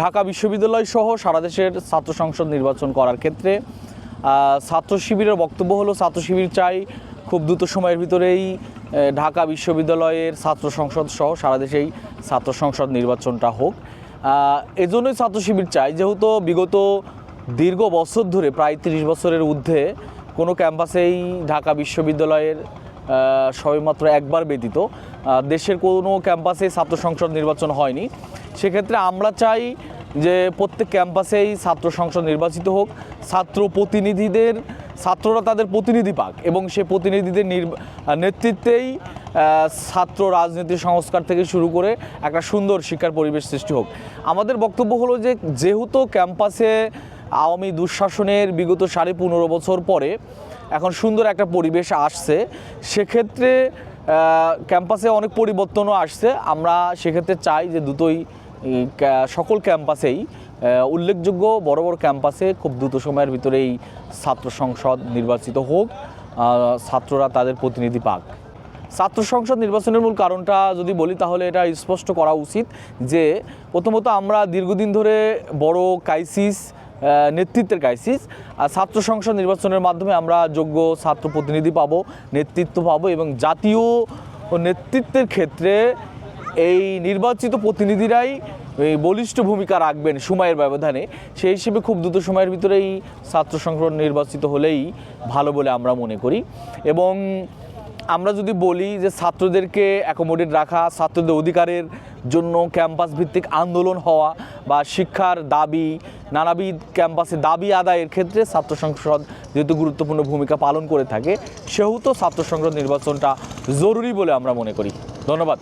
ঢাকা বিশ্ববিদ্যালয় সহ সারা দেশের ছাত্র সংসদ নির্বাচন করার ক্ষেত্রে ছাত্র শিবিরের বক্তব্য হলো, ছাত্র শিবির চাই খুব দ্রুত সময়ের ভিতরেই ঢাকা বিশ্ববিদ্যালয়ের ছাত্র সংসদ সহ সারা দেশেই ছাত্র সংসদ নির্বাচনটা হোক। এজন্যই ছাত্র শিবির চাই। যেহেতু বিগত দীর্ঘ বছর ধরে, প্রায় তিরিশ বছরের ঊর্ধ্বে কোনো ক্যাম্পাসেই ঢাকা বিশ্ববিদ্যালয়ের সবেমাত্র একবার ব্যতীত। দেশের কোনো ক্যাম্পাসে ছাত্র সংসদ নির্বাচন হয়নি। সেক্ষেত্রে আমরা চাই যে প্রত্যেক ক্যাম্পাসেই ছাত্র সংসদ নির্বাচিত হোক। ছাত্র প্রতিনিধিদের, ছাত্ররা তাদের প্রতিনিধি পাক এবং সে প্রতিনিধিদের নেতৃত্বেই ছাত্র রাজনীতি সংস্কার থেকে শুরু করে একটা সুন্দর শিক্ষার পরিবেশ সৃষ্টি হোক। আমাদের বক্তব্য হলো যে, যেহেতু ক্যাম্পাসে আওয়ামী দুঃশাসনের বিগত সাড়ে পনেরো বছর পরে এখন সুন্দর একটা পরিবেশ আসছে। সেক্ষেত্রে ক্যাম্পাসে অনেক পরিবর্তনও আসছে। আমরা সেক্ষেত্রে চাই যে দুটোই সকল ক্যাম্পাসেই উল্লেখযোগ্য বড় বড় ক্যাম্পাসে খুব দ্রুত সময়ের ভিতরেই ছাত্র সংসদ নির্বাচিত হোক ছাত্ররা তাদের প্রতিনিধি পাক। ছাত্র সংসদ নির্বাচনের মূল কারণটা যদি বলি, তাহলে এটা স্পষ্ট করা উচিত যে, প্রথমত আমরা দীর্ঘদিন ধরে বড় ক্রাইসিস নেতৃত্বের ক্রাইসিস আর ছাত্র সংসদ নির্বাচনের মাধ্যমে আমরা যোগ্য ছাত্র প্রতিনিধি পাবো, নেতৃত্ব পাবো এবং জাতীয় নেতৃত্বের ক্ষেত্রে এই নির্বাচিত প্রতিনিধিরাই বলিষ্ঠ ভূমিকা রাখবেন সময়ের ব্যবধানে। সেই হিসেবে খুব দ্রুত সময়ের ভিতরেই ছাত্র সংসদ নির্বাচিত হলেই ভালো বলে আমরা মনে করি। এবং আমরা যদি বলি যে ছাত্রদেরকে অ্যাকোমোডেট রাখা, ছাত্রদের অধিকারের জন্য ক্যাম্পাস ভিত্তিক আন্দোলন হওয়া বা শিক্ষার দাবি নানাবিধ ক্যাম্পাসে দাবি আদায়ের ক্ষেত্রে ছাত্র সংসদ যেহেতু গুরুত্বপূর্ণ ভূমিকা পালন করে থাকে, সেহেতু ছাত্র সংসদ নির্বাচনটা জরুরি বলে আমরা মনে করি। ধন্যবাদ।